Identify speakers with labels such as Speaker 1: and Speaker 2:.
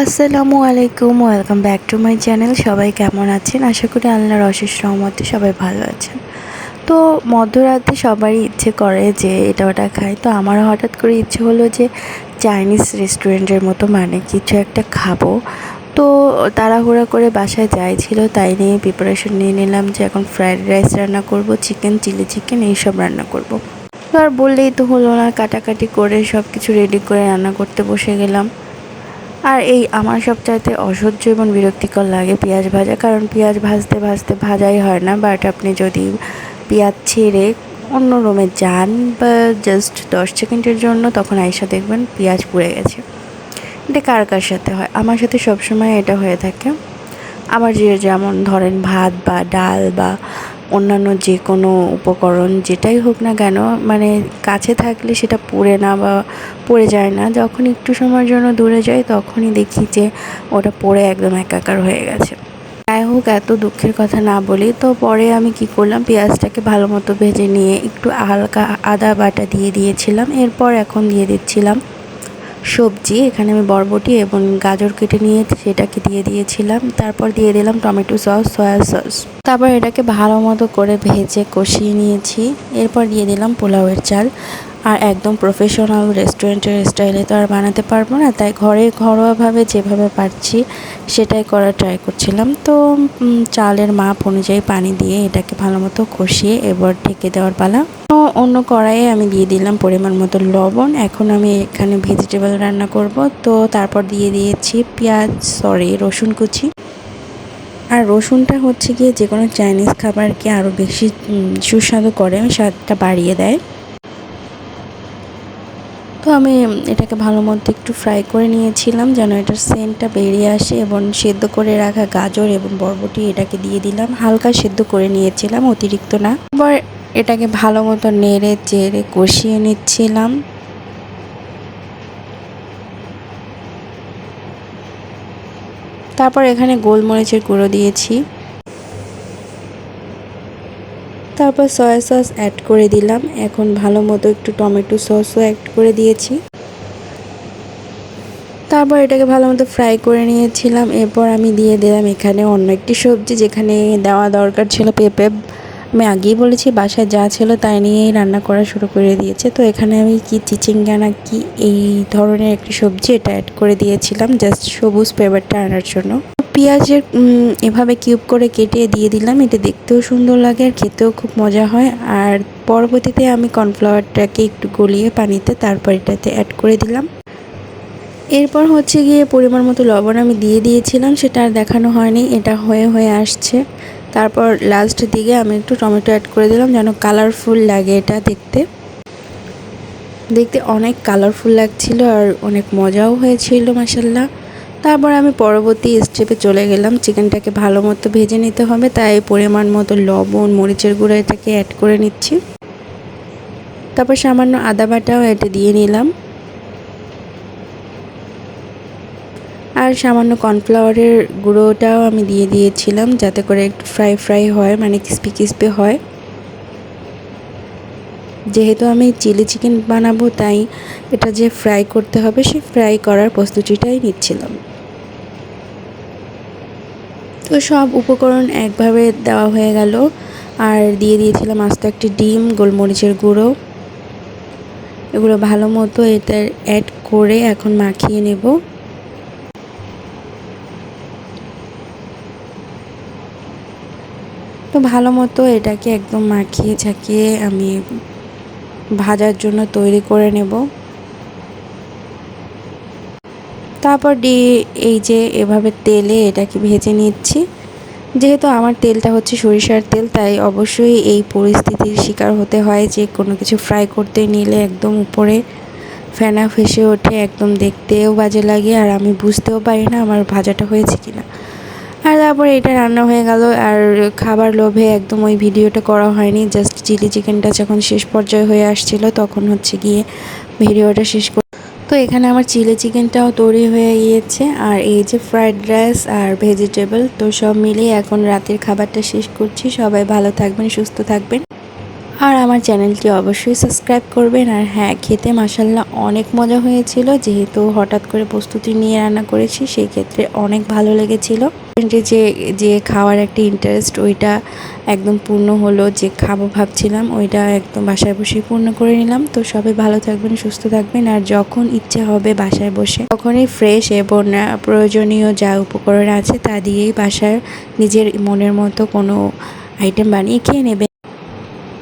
Speaker 1: আসসালামু আলাইকুম, welcome back to my channel. সবাই কেমন আছেন? আশা করি আল্লাহর অশেষ রহমতে সবাই ভালো আছেন। তো মধ্যরাতে সবারই ইচ্ছে করে যে এটা ওটা খায় তো আমার হঠাৎ করে ইচ্ছে হলো যে চাইনিজ রেস্টুরেন্টের মতো মানে কিছু একটা খাব। তো তাড়াহুড়া করে বাসায় যাই ছিল তাই নিয়ে প্রিপারেশন নিয়ে নিলাম যে এখন ফ্রায়েড রাইস রান্না করব চিকেন চিলি চিকেন এইসব রান্না করব। তো আর বললেই তো হলো না, কাটাকাটি করে সব কিছু রেডি করে রান্না করতে বসে গেলাম। আর এই আমার সবচাইতে অসহ্য এবং বিরক্তিকর লাগে পেঁয়াজ ভাজা, কারণ পেঁয়াজ ভাজতে ভাজতে ভাজাই হয় না বাট আপনি যদি পেঁয়াজ ছেড়ে অন্য রুমে যান বা জাস্ট দশ সেকেন্ডের জন্য, তখন আইসা দেখবেন পেঁয়াজ পুড়ে গেছে। এটা কার কার সাথে হয়? আমার সাথে সবসময় এটা হয়ে থাকে। আমার যে যেমন ধরেন ভাত বা ডাল বা অন্যান্য যে কোনো উপকরণ যেটাই হোক না কেন মানে কাছে থাকলে সেটা পড়ে না বা পড়ে যায় না। যখন একটু সময়ের জন্য দূরে যাই, তখনই দেখি যে ওটা পড়ে একদম একাকার হয়ে গেছে। যাই হোক, এত দুঃখের কথা না বলি তো পরে আমি কি করলাম, পেঁয়াজটাকে ভালো মতো ভেজে নিয়ে একটু হালকা আদা বাটা দিয়ে দিয়েছিলাম। এরপর এখন দিয়ে দিচ্ছিলাম সবজি, এখানে আমি বরবটি এবং গাজর কেটে নিয়ে সেটাকে দিয়ে দিয়েছিলাম। তারপর দিয়ে দিলাম টমেটো সস, সয়া সস। তারপর এটাকে ভালো মতো করে ভেজে কষিয়ে নিয়েছি। এরপর দিয়ে দিলাম পোলাওয়ের চাল। আর একদম প্রফেশনাল রেস্টুরেন্টের স্টাইলে তো আর বানাতে পারব না। তাই ঘরে ঘরোয়াভাবে যেভাবে পারছি, সেটাই করার ট্রাই করছিলাম। তো চালের মাপ অনুযায়ী পানি দিয়ে এটাকে ভালো মতো কষিয়ে এবার ঢেকে দেওয়ার পালা। তো, অন্য কড়াইয়ে আমি দিয়ে দিলাম পরিমাণ মতো লবণ। এখন আমি এখানে ভেজিটেবল রান্না করব। তো, তারপর দিয়ে দিয়েছি পেঁয়াজ সরি রসুন কুচি। আর রসুনটা হচ্ছে গিয়ে যে কোনো চাইনিজ খাবারকে আরও বেশি সুস্বাদু করে, স্বাদটা বাড়িয়ে দেয়। তো আমি এটাকে ভালো মতো একটু ফ্রাই করে নিয়েছিলাম, যেন এটার সেন্টটা বেরিয়ে আসে এবং সেদ্ধ করে রাখা গাজর এবং বরবটি এটাকে দিয়ে দিলাম। হালকা সেদ্ধ করে নিয়েছিলাম, অতিরিক্ত না। এবার এটাকে ভালো মতো নেড়ে চেড়ে কষিয়ে নিচ্ছিলাম। তারপর এখানে গোলমরিচের গুঁড়ো দিয়েছি। তারপর সয়া সস অ্যাড করে দিলাম। এখন ভালো মতো একটু টমেটো সসও অ্যাড করে দিয়েছি। তারপর এটাকে ভালো মতো ফ্রাই করে নিয়েছিলাম। এরপর আমি দিয়ে দিলাম এখানে অন্য একটি সবজি যেখানে দেওয়া দরকার ছিল পেঁপে। আমি আগেই বলেছি, বাসায় যা ছিল তাই নিয়েই রান্না করা শুরু করে দিয়েছে। তো এখানে আমি কি চিচিঙ্গানা কি এই ধরনের একটি সবজি এটা অ্যাড করে দিয়েছিলাম। জাস্ট সবুজ পেপারটা আনার জন্য। পেঁয়াজের এভাবে কিউব করে কেটে দিয়ে দিলাম। এটা দেখতেও সুন্দর লাগে আর খেতেও খুব মজা হয়। আর পরবর্তীতে আমি কর্নফ্লাওয়ারটাকে একটু গলিয়ে পানিতে তারপর এটাতে অ্যাড করে দিলাম। এরপর হচ্ছে গিয়ে পরিমাণ মতো লবণ আমি দিয়ে দিয়েছিলাম, সেটা আর দেখানো হয়নি। এটা হয়ে হয়ে আসছে। তারপর লাস্ট দিকে আমি একটু টমেটো অ্যাড করে দিলাম, যেন কালারফুল লাগে এটা দেখতে। দেখতে অনেক কালারফুল লাগছিল আর অনেক মজাও হয়েছিল মাসাল্লাহ তারপর আমি পরবর্তী স্টেপে চলে গেলাম। চিকেনটাকে ভালো মতো ভেজে নিতে হবে, তাই পরিমাণ মতো লবণ, মরিচের গুঁড়ো এটাকে অ্যাড করে নিচ্ছি। তারপর সামান্য আদা বাটাও এটা দিয়ে নিলাম। আর সামান্য কর্নফ্লাওয়ারের গুঁড়োটাও আমি দিয়ে দিয়েছিলাম, যাতে করে একটু ফ্রাই ফ্রাই হয় মানে ক্রিস্পি ক্রিস্পি হয়। যেহেতু আমি চিলি চিকেন বানাবো, তাই এটা যে ফ্রাই করতে হবে, সে ফ্রাই করার প্রস্তুতিটাই নিচ্ছিলাম। তো সব উপকরণ একভাবে দেওয়া হয়ে গেল। আর দিয়ে দিয়েছিলাম আস্ত একটি ডিম, গোলমরিচের গুঁড়ো। এগুলো ভালো মতো এটা অ্যাড করে এখন মাখিয়ে নেব। তো ভালো মতো এটাকে একদম মাখিয়ে ছাকিয়ে আমি ভাজার জন্য তৈরি করে নেব। তারপর ডি, এই যে এভাবে তেলে এটাকে ভেজে নিচ্ছি। যেহেতু আমার তেলটা হচ্ছে সরিষার তেল, তাই অবশ্যই এই পরিস্থিতির শিকার হতে হয় যে কোনো কিছু ফ্রাই করতে নিলে একদম উপরে ফেনা ফেসে ওঠে, একদম দেখতেও বাজে লাগে আর আমি বুঝতেও পারি না আমার ভাজাটা হয়েছে কি না আর তারপরে এটা রান্না হয়ে গেল আর খাবার লোভে একদম ওই ভিডিওটা করা হয়নি জাস্ট চিলি চিকেনটা যখন শেষ পর্যায়ে হয়ে আসছিল তখন হচ্ছে গিয়ে ভিডিওটা শেষ তো এখানে আমার চিলি চিকেনটাও তৈরি হয়ে গিয়েছে আর এই যে ফ্রায়েড রাইস আর ভেজিটেবল তো সব মিলিয়ে এখন রাতের খাবারটা শেষ করছি। সবাই ভালো থাকবেন, সুস্থ থাকবেন। আর আমার চ্যানেলটি অবশ্যই সাবস্ক্রাইব করবেন। আর হ্যাঁ খেতে মাসাল্লাহ অনেক মজা হয়েছিল। যেহেতু হঠাৎ করে প্রস্তুতি নিয়ে রান্না করেছি, সেই ক্ষেত্রে অনেক ভালো লেগেছিল। যে যে খাওয়ার একটা ইন্টারেস্ট ওইটা একদম পূর্ণ হলো যে খাব ভাবছিলাম, ওইটা একদম বাসায় বসেই পূর্ণ করে নিলাম। তো সবাই ভালো থাকবেন, সুস্থ থাকবেন। আর যখন ইচ্ছে হবে বাসায় বসে, তখনই ফ্রেশ এবং প্রয়োজনীয় যা উপকরণ আছে তা দিয়েই বাসায় নিজের মনের মতো কোনো আইটেম বানিয়ে খেয়ে নেবে